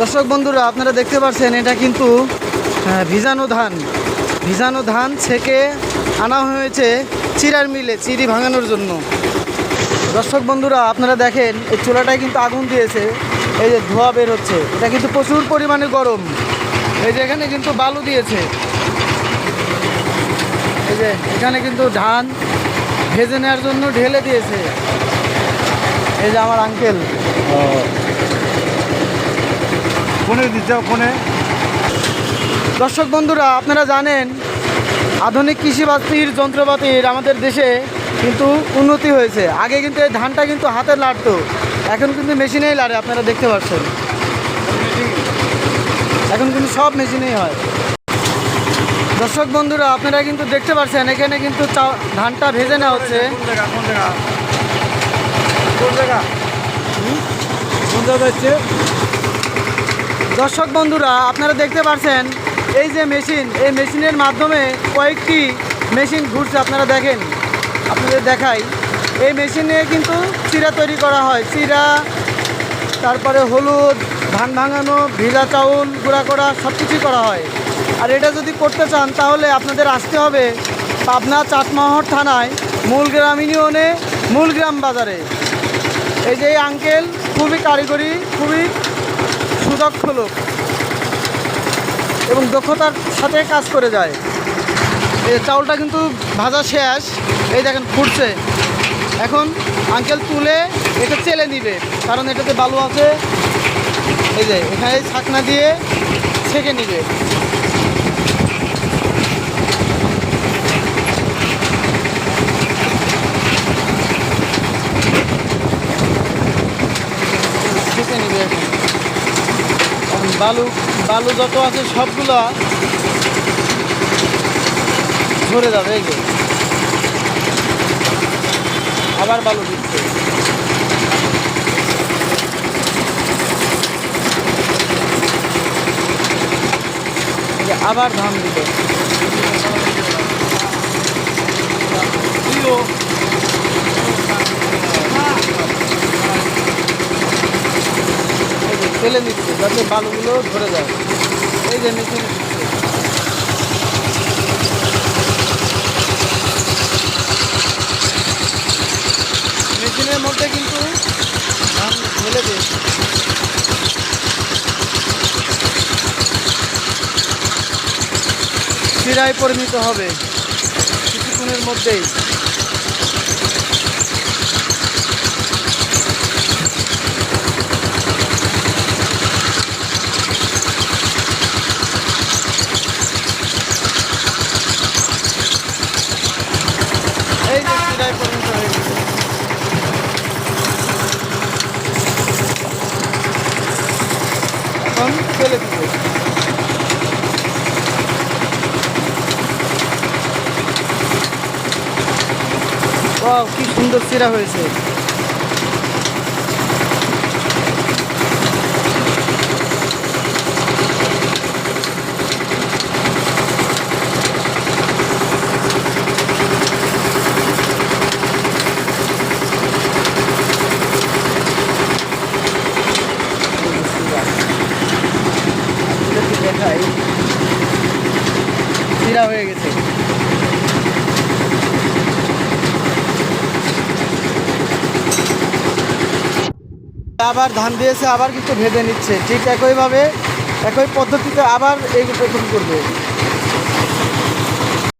দর্শক বন্ধুরা আপনারা দেখতে পাচ্ছেন এটা কিন্তু আহ, ভিজানো ধান। ভিজানো ধান ছেঁকে আনা হয়েছে চিরার মিলে চিরি ভাঙানোর জন্য। দর্শক বন্ধুরা আপনারা দেখেন এই চুলাটায় কিন্তু আগুন দিয়েছে এই যে ধোঁয়া বের হচ্ছে। এটা কিন্তু প্রচুর পরিমাণে গরম। এই যে এখানে কিন্তু বালু দিয়েছে। এই যে এখানে কিন্তু ধান ভেজে নেওয়ার জন্য ঢেলে দিয়েছে। এই যে আমার আঙ্কেল ফোনে দিতে ফোনে। দর্শক বন্ধুরা আপনারা জানেন আধুনিক কৃষিবাতির যন্ত্রপাতির আমাদের দেশে কিন্তু উন্নতি হয়েছে। আগে কিন্তু এই ধানটা কিন্তু হাতে লাড়তো এখন কিন্তু মেশিনেই লাড়ে আপনারা দেখতে পাচ্ছেন। এখন কিন্তু সব মেশিনেই হয়। দর্শক বন্ধুরা আপনারা কিন্তু দেখতে পাচ্ছেন এখানে কিন্তু ধানটা ভেজে নেওয়া হচ্ছে। কোন জায়গা? কোন জায়গা কোন জায়গা হুম? কোন জায়গা যাচ্ছে দর্শক বন্ধুরা, আপনারা দেখতে পাচ্ছেন এই যে মেশিন, এই মেশিনের মাধ্যমে কয়েকটি মেশিন ঘুরছে, আপনারা দেখেন, আপনাদের দেখাই। এই মেশিনে কিন্তু চিরা তৈরি করা হয়, চিরা, তারপরে হলুদ, ধান ভাঙানো, ভিজা চাউল, গুঁড়া করা সব কিছুই করা হয়। আর এটা যদি করতে চান, তাহলে আপনাদের আসতে হবে পাবনা চাটমোহর থানায় মূল মূলগ্রাম ইউনিয়নে, মূলগ্রাম বাজারে। এই যে আঙ্কেল, খুবই কারিগরি, খুবই সুদক্ষ লোক এবং দক্ষতার সাথে কাজ করে যায়। এই চাউলটা কিন্তু ভাজা শেষ। এই দেখেন, ফুটছে। এখন আঙ্কেল তুলে এটা চেলে নিবে, কারণ এটাতে বালু আছে। এই যে, এখানে ছাকনা দিয়ে ছেঁকে নিবে ছেঁকে নিবে এখন এখন বালু বালু যত আছে সবগুলো ঝরে যাবে, এই যে। আবার বালু দিচ্ছে। আবার ধান দিল ফেলে নিচ্ছে যাতে বালুগুলো ধরে যায়। এই যে মেশিনে মেশিনের মধ্যে কিন্তু ধান ঢেলে দিয়েছে। চিরায় পরিণত হবে। কিছুক্ষণের মধ্যেই এই যে চিরায় পরিণত হয়ে গেছে এখন ফেলে কি সুন্দর সিরা হয়েছে। চিরা হয়ে গেছে। আবার ধান দিয়েছে, আবার কিছু ভেদে নিচ্ছে। ঠিক একইভাবে, একই পদ্ধতিতে আবার এই রকম করবে।